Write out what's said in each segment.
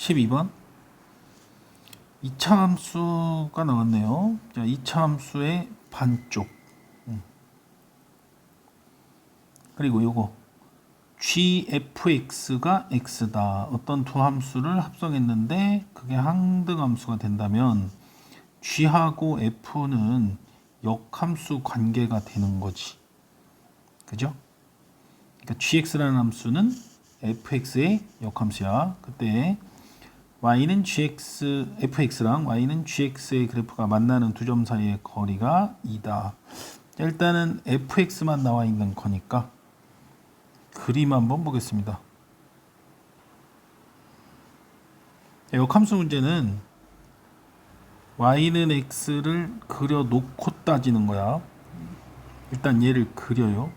12번 2차 함수가 나왔네요. 자, 2차 함수의 반쪽. 음. 그리고 요거 gfx가 x다. 어떤 두 함수를 합성했는데 그게 항등 함수가 된다면 g하고 f는 역함수 관계가 되는 거지. 그죠? 그러니까 gx라는 함수는 fx의 역함수야. 그때 y는 gx, fx랑 y는 gx의 그래프가 만나는 두 점 사이의 거리가 2다. 일단은 fx만 나와 있는 거니까 그림 한번 보겠습니다. 역함수 문제는 y는 x를 그려 놓고 따지는 거야. 일단 얘를 그려요.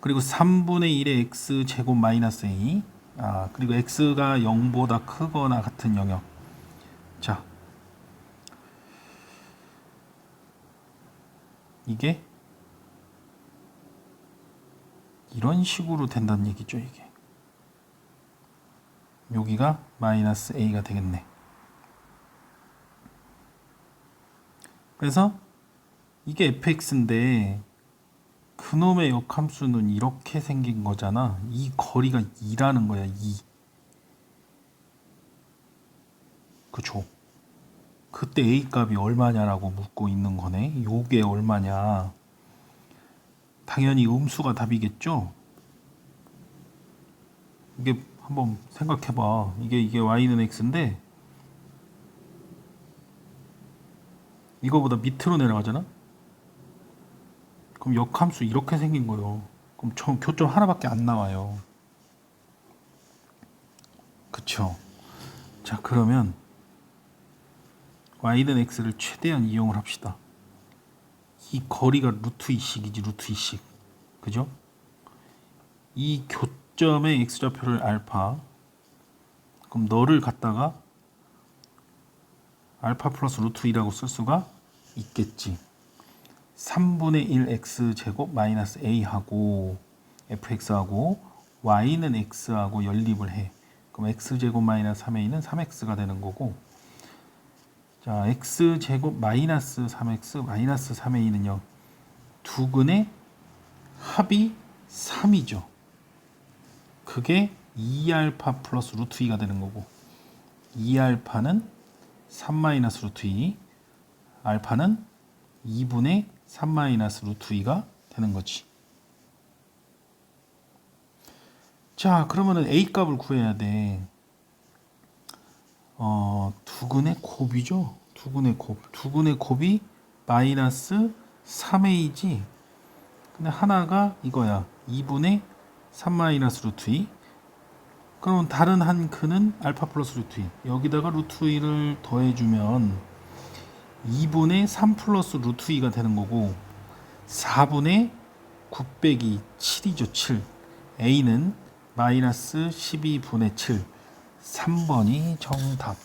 그리고 3분의 1의 x 제곱 마이너스 a 아 그리고 x가 0보다 크거나 같은 영역. 자. 이게 이런 식으로 된다는 얘기죠 이게. 여기가 마이너스 a가 되겠네. 그래서 이게 fx인데 그놈의 역함수는 이렇게 생긴 거잖아. 이 거리가 2라는 거야, 2. 그쵸? 그때 A 값이 얼마냐라고 묻고 있는 거네. 요게 얼마냐. 당연히 음수가 답이겠죠? 이게 한번 생각해봐. 이게, 이게 Y는 X인데, 이거보다 밑으로 내려가잖아? 그럼 역함수 이렇게 생긴 거요. 그럼 저 교점 하나밖에 안 나와요. 그쵸? 자, 그러면 y는 x를 최대한 이용을 합시다. 이 거리가 루트 2식이지, 루트 2식. 그죠? 이 교점의 x좌표를 알파. 그럼 너를 갖다가 알파 플러스 루트 2라고 쓸 수가 있겠지. 3분의 1 x 제곱 마이너스 a하고 fx하고 y는 x하고 연립을 해. 그럼 x 제곱 마이너스 3a는 3x가 되는 거고 자 x 제곱 마이너스 3x 마이너스 3a는요 두 근의 합이 3이죠. 그게 2알파 플러스 루트 2가 되는 거고 2알파는 3 마이너스 루트 2 알파는 2분의 3 마이너스 루트 2가 되는 거지. 자, 그러면은 A 값을 구해야 돼. 어, 두근의 곱이죠. 두근의 곱. 두근의 곱이 마이너스 3A지. 근데 하나가 이거야. 2분의 3 마이너스 루트 2. 그럼 다른 한 큰은 알파 플러스 루트 2. 여기다가 루트 2를 더해주면 2분의 3 플러스 루트 2가 되는 거고 4분의 9 빼기 7이죠 7 A는 마이너스 12분의 7 3번이 정답